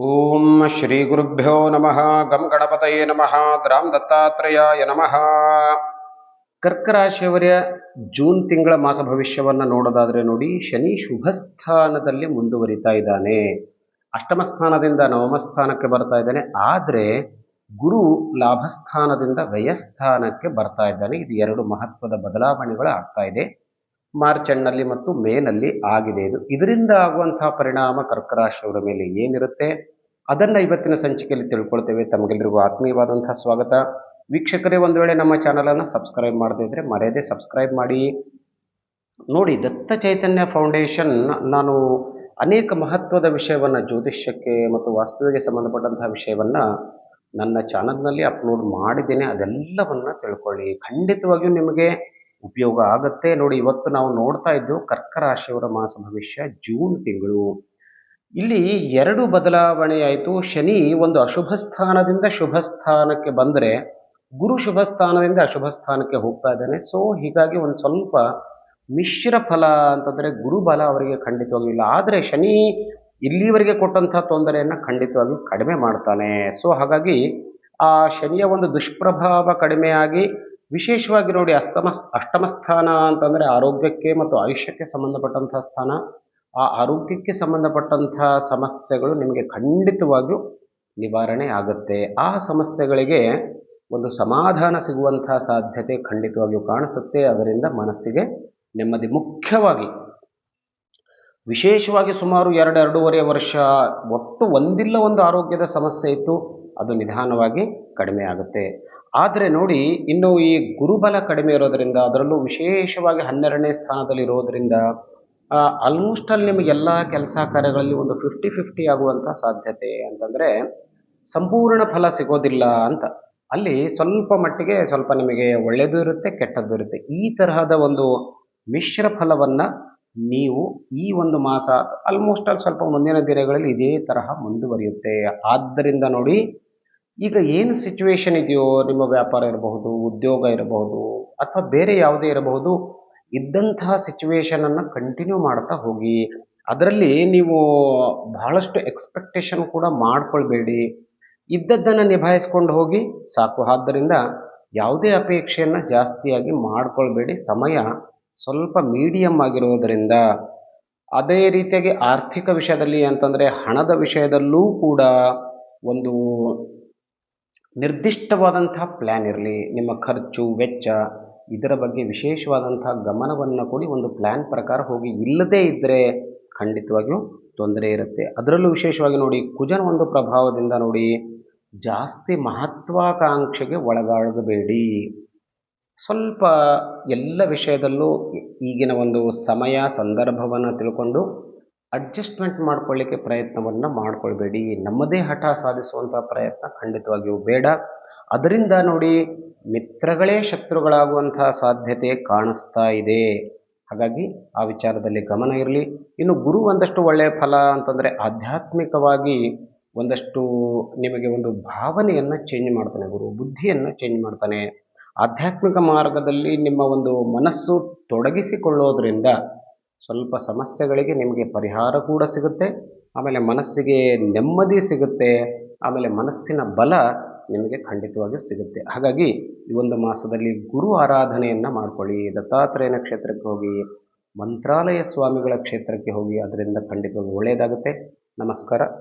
ಓಂ ಶ್ರೀ ಗುರುಭ್ಯೋ ನಮಃ ಗಂ ಗಣಪತಯೇ ನಮಃ ಗ್ರಾಮ್ ದತ್ತಾತ್ರೇಯಾಯ ನಮಃ ಕರ್ಕ ರಾಶಿಯವರ ಜೂನ್ ತಿಂಗಳ ಮಾಸ ಭವಿಷ್ಯವನ್ನು ನೋಡೋದಾದರೆ ನೋಡಿ, ಶನಿ ಶುಭ ಸ್ಥಾನದಲ್ಲಿ ಮುಂದುವರಿತಾ ಇದ್ದಾನೆ. ಅಷ್ಟಮ ಸ್ಥಾನದಿಂದ ನವಮ ಸ್ಥಾನಕ್ಕೆ ಬರ್ತಾ ಇದ್ದಾನೆ. ಆದರೆ ಗುರು ಲಾಭಸ್ಥಾನದಿಂದ ವ್ಯಯಸ್ಥಾನಕ್ಕೆ ಬರ್ತಾ ಇದ್ದಾನೆ. ಇದು ಎರಡು ಮಹತ್ವದ ಬದಲಾವಣೆಗಳು ಆಗ್ತಾ ಇದೆ. ಮಾರ್ಚ್ ಎಂಡ್ನಲ್ಲಿ ಮತ್ತು ಮೇನಲ್ಲಿ ಆಗಿದೆ ಇದು. ಇದರಿಂದ ಆಗುವಂತಹ ಪರಿಣಾಮ ಕರ್ಕ ರಾಶಿಯವರ ಮೇಲೆ ಏನಿರುತ್ತೆ? ಅದನ್ನು ಇವತ್ತಿನ ಸಂಚಿಕೆಯಲ್ಲಿ ತಿಳ್ಕೊಳ್ತೇವೆ. ತಮಗೆಲ್ಲರಿಗೂ ಆತ್ಮೀಯವಾದಂತಹ ಸ್ವಾಗತ. ವೀಕ್ಷಕರೇ, ಒಂದು ವೇಳೆ ನಮ್ಮ ಚಾನಲನ್ನು ಸಬ್ಸ್ಕ್ರೈಬ್ ಮಾಡದೇ ಇದ್ದರೆ ಮರೆಯದೆ ಸಬ್ಸ್ಕ್ರೈಬ್ ಮಾಡಿ. ನೋಡಿ, ದತ್ತ ಚೈತನ್ಯ ಫೌಂಡೇಶನ್ ನಾನು ಅನೇಕ ಮಹತ್ವದ ವಿಷಯವನ್ನು, ಜ್ಯೋತಿಷ್ಯಕ್ಕೆ ಮತ್ತು ವಾಸ್ತುವಿಗೆ ಸಂಬಂಧಪಟ್ಟಂತಹ ವಿಷಯವನ್ನು ನನ್ನ ಚಾನಲ್ನಲ್ಲಿ ಅಪ್ಲೋಡ್ ಮಾಡಿದ್ದೇನೆ. ಅದೆಲ್ಲವನ್ನು ತಿಳ್ಕೊಳ್ಳಿ. ಖಂಡಿತವಾಗಿಯೂ ನಿಮಗೆ ಉಪಯೋಗ ಆಗುತ್ತೆ. ನೋಡಿ, ಇವತ್ತು ನಾವು ನೋಡ್ತಾ ಇದ್ದು ಕರ್ಕ ರಾಶಿಯವರ ಮಾಸ ಭವಿಷ್ಯ ಜೂನ್ ತಿಂಗಳು. ಇಲ್ಲಿ ಎರಡು ಬದಲಾವಣೆ ಆಯಿತು. ಶನಿ ಒಂದು ಅಶುಭ ಸ್ಥಾನದಿಂದ ಶುಭ ಸ್ಥಾನಕ್ಕೆ ಬಂದರೆ, ಗುರು ಶುಭ ಸ್ಥಾನದಿಂದ ಅಶುಭ ಸ್ಥಾನಕ್ಕೆ ಹೋಗ್ತಾ ಇದ್ದಾನೆ. ಸೊ ಹೀಗಾಗಿ ಒಂದು ಸ್ವಲ್ಪ ಮಿಶ್ರ ಫಲ ಅಂತಂದರೆ ಗುರುಬಲ ಅವರಿಗೆ ಖಂಡಿತವಾಗಿಲ್ಲ ಆದರೆ ಶನಿ ಇಲ್ಲಿವರೆಗೆ ಕೊಟ್ಟಂಥ ತೊಂದರೆಯನ್ನು ಖಂಡಿತವಾಗಿ ಕಡಿಮೆ ಮಾಡ್ತಾನೆ. ಸೊ ಹಾಗಾಗಿ ಆ ಶನಿಯ ಒಂದು ದುಷ್ಪ್ರಭಾವ ಕಡಿಮೆಯಾಗಿ ವಿಶೇಷವಾಗಿ ನೋಡಿ ಅಸ್ತಮ, ಅಷ್ಟಮ ಸ್ಥಾನ ಅಂತಂದರೆ ಆರೋಗ್ಯಕ್ಕೆ ಮತ್ತು ಆಯುಷ್ಯಕ್ಕೆ ಸಂಬಂಧಪಟ್ಟಂಥ ಸ್ಥಾನ. ಆ ಆರೋಗ್ಯಕ್ಕೆ ಸಂಬಂಧಪಟ್ಟಂಥ ಸಮಸ್ಯೆಗಳು ನಿಮಗೆ ಖಂಡಿತವಾಗಿಯೂ ನಿವಾರಣೆ ಆಗುತ್ತೆ. ಆ ಸಮಸ್ಯೆಗಳಿಗೆ ಒಂದು ಸಮಾಧಾನ ಸಿಗುವಂಥ ಸಾಧ್ಯತೆ ಖಂಡಿತವಾಗಿಯೂ ಕಾಣಿಸುತ್ತೆ. ಅದರಿಂದ ಮನಸ್ಸಿಗೆ ನೆಮ್ಮದಿ ಮುಖ್ಯವಾಗಿ ವಿಶೇಷವಾಗಿ ಸುಮಾರು ಎರಡು ಎರಡೂವರೆ ವರ್ಷ ಒಟ್ಟು ಒಂದಿಲ್ಲ ಒಂದು ಆರೋಗ್ಯದ ಸಮಸ್ಯೆ ಇತ್ತು, ಅದು ನಿಧಾನವಾಗಿ ಕಡಿಮೆ ಆಗುತ್ತೆ. ಆದರೆ ನೋಡಿ, ಇನ್ನು ಈ ಗುರುಬಲ ಕಡಿಮೆ ಇರೋದರಿಂದ, ಅದರಲ್ಲೂ ವಿಶೇಷವಾಗಿ ಹನ್ನೆರಡನೇ ಸ್ಥಾನದಲ್ಲಿ ಇರೋದರಿಂದ ಆಲ್ಮೋಸ್ಟ್ ಅಲ್ಲಿ ನಿಮಗೆಲ್ಲ ಕೆಲಸ ಕಾರ್ಯಗಳಲ್ಲಿ ಒಂದು ಫಿಫ್ಟಿ ಫಿಫ್ಟಿ ಆಗುವಂಥ ಸಾಧ್ಯತೆ ಅಂತಂದರೆ, ಸಂಪೂರ್ಣ ಫಲ ಸಿಗೋದಿಲ್ಲ ಅಂತ. ಅಲ್ಲಿ ಸ್ವಲ್ಪ ಮಟ್ಟಿಗೆ ಸ್ವಲ್ಪ ನಿಮಗೆ ಒಳ್ಳೆಯದು ಇರುತ್ತೆ, ಕೆಟ್ಟದ್ದು ಇರುತ್ತೆ. ಈ ತರಹದ ಒಂದು ಮಿಶ್ರ ಫಲವನ್ನು ನೀವು ಈ ಒಂದು ಮಾಸ ಆಲ್ಮೋಸ್ಟ್ ಅಲ್ಲಿ ಸ್ವಲ್ಪ ಮುಂದಿನ ದಿನಗಳಲ್ಲಿ ಇದೇ ತರಹ ಮುಂದುವರಿಯುತ್ತೆ. ಆದ್ದರಿಂದ ನೋಡಿ, ಈಗ ಏನು ಸಿಚುವೇಶನ್ ಇದೆಯೋ, ನಿಮ್ಮ ವ್ಯಾಪಾರ ಇರಬಹುದು, ಉದ್ಯೋಗ ಇರಬಹುದು, ಅಥವಾ ಬೇರೆ ಯಾವುದೇ ಇರಬಹುದು, ಇದ್ದಂತಹ ಸಿಚುವೇಶನನ್ನು ಕಂಟಿನ್ಯೂ ಮಾಡ್ತಾ ಹೋಗಿ. ಅದರಲ್ಲಿ ನೀವು ಬಹಳಷ್ಟು ಎಕ್ಸ್ಪೆಕ್ಟೇಷನ್ ಕೂಡ ಮಾಡ್ಕೊಳ್ಬೇಡಿ. ಇದ್ದದ್ದನ್ನು ನಿಭಾಯಿಸ್ಕೊಂಡು ಹೋಗಿ, ಸಾಕು. ಆದ್ದರಿಂದ ಯಾವುದೇ ಅಪೇಕ್ಷೆಯನ್ನು ಜಾಸ್ತಿಯಾಗಿ ಮಾಡ್ಕೊಳ್ಬೇಡಿ. ಸಮಯ ಸ್ವಲ್ಪ ಮೀಡಿಯಮ್ ಆಗಿರುವುದರಿಂದ ಅದೇ ರೀತಿಯಾಗಿ ಆರ್ಥಿಕ ವಿಷಯದಲ್ಲಿ ಅಂತಂದರೆ ಹಣದ ವಿಷಯದಲ್ಲೂ ಕೂಡ ಒಂದು ನಿರ್ದಿಷ್ಟವಾದಂಥ ಪ್ಲ್ಯಾನ್ ಇರಲಿ, ನಿಮ್ಮ ಖರ್ಚು, ವೆಚ್ಚ ಇದರ ಬಗ್ಗೆ ವಿಶೇಷವಾದಂಥ ಗಮನವನ್ನು ಕೊಡಿ. ಒಂದು ಪ್ಲ್ಯಾನ್ ಪ್ರಕಾರ ಹೋಗಿ ಇಲ್ಲದೇ ಇದ್ದರೆ ಖಂಡಿತವಾಗಿಯೂ ತೊಂದರೆ ಇರುತ್ತೆ. ಅದರಲ್ಲೂ ವಿಶೇಷವಾಗಿ ನೋಡಿ, ಕುಜನ ಒಂದು ಪ್ರಭಾವದಿಂದ ನೋಡಿ ಜಾಸ್ತಿ ಮಹತ್ವಾಕಾಂಕ್ಷೆಗೆ ಒಳಗಾಗಬೇಡಿ. ಸ್ವಲ್ಪ ಎಲ್ಲ ವಿಷಯದಲ್ಲೂ ಈಗಿನ ಒಂದು ಸಮಯ, ಸಂದರ್ಭವನ್ನು ತಿಳ್ಕೊಂಡು ಅಡ್ಜಸ್ಟ್ಮೆಂಟ್ ಮಾಡ್ಕೊಳ್ಳಿಕ್ಕೆ ಪ್ರಯತ್ನವನ್ನು ಮಾಡಿಕೊಳ್ಬೇಡಿ. ನಮ್ಮದೇ ಹಠ ಸಾಧಿಸುವಂಥ ಪ್ರಯತ್ನ ಖಂಡಿತವಾಗಿಯೂ ಬೇಡ. ಅದರಿಂದ ನೋಡಿ ಮಿತ್ರಗಳೇ ಶತ್ರುಗಳಾಗುವಂತಹ ಸಾಧ್ಯತೆ ಕಾಣಿಸ್ತಾ ಇದೆ. ಹಾಗಾಗಿ ಆ ವಿಚಾರದಲ್ಲಿ ಗಮನ ಇರಲಿ. ಇನ್ನು ಗುರು ಒಂದಷ್ಟು ಒಳ್ಳೆಯ ಫಲ ಅಂತಂದರೆ ಆಧ್ಯಾತ್ಮಿಕವಾಗಿ ಒಂದಷ್ಟು ನಿಮಗೆ ಒಂದು ಭಾವನೆಯನ್ನು ಚೇಂಜ್ ಮಾಡ್ತಾನೆ ಗುರು, ಬುದ್ಧಿಯನ್ನು ಚೇಂಜ್ ಮಾಡ್ತಾನೆ. ಆಧ್ಯಾತ್ಮಿಕ ಮಾರ್ಗದಲ್ಲಿ ನಿಮ್ಮ ಒಂದು ಮನಸ್ಸು ತೊಡಗಿಸಿಕೊಳ್ಳೋದ್ರಿಂದ ಸ್ವಲ್ಪ ಸಮಸ್ಯೆಗಳಿಗೆ ನಿಮಗೆ ಪರಿಹಾರ ಕೂಡ ಸಿಗುತ್ತೆ. ಆಮೇಲೆ ಮನಸ್ಸಿಗೆ ನೆಮ್ಮದಿ ಸಿಗುತ್ತೆ. ಆಮೇಲೆ ಮನಸ್ಸಿನ ಬಲ ನಿಮಗೆ ಖಂಡಿತವಾಗಿಯೂ ಸಿಗುತ್ತೆ. ಹಾಗಾಗಿ ಈ ಒಂದು ಮಾಸದಲ್ಲಿ ಗುರು ಆರಾಧನೆಯನ್ನು ಮಾಡ್ಕೊಳ್ಳಿ. ದತ್ತಾತ್ರೇಯನ ಕ್ಷೇತ್ರಕ್ಕೆ ಹೋಗಿ, ಮಂತ್ರಾಲಯ ಸ್ವಾಮಿಗಳ ಕ್ಷೇತ್ರಕ್ಕೆ ಹೋಗಿ ಅದರಿಂದ ಖಂಡಿತವಾಗಿ ಒಳ್ಳೆಯದಾಗುತ್ತೆ ನಮಸ್ಕಾರ.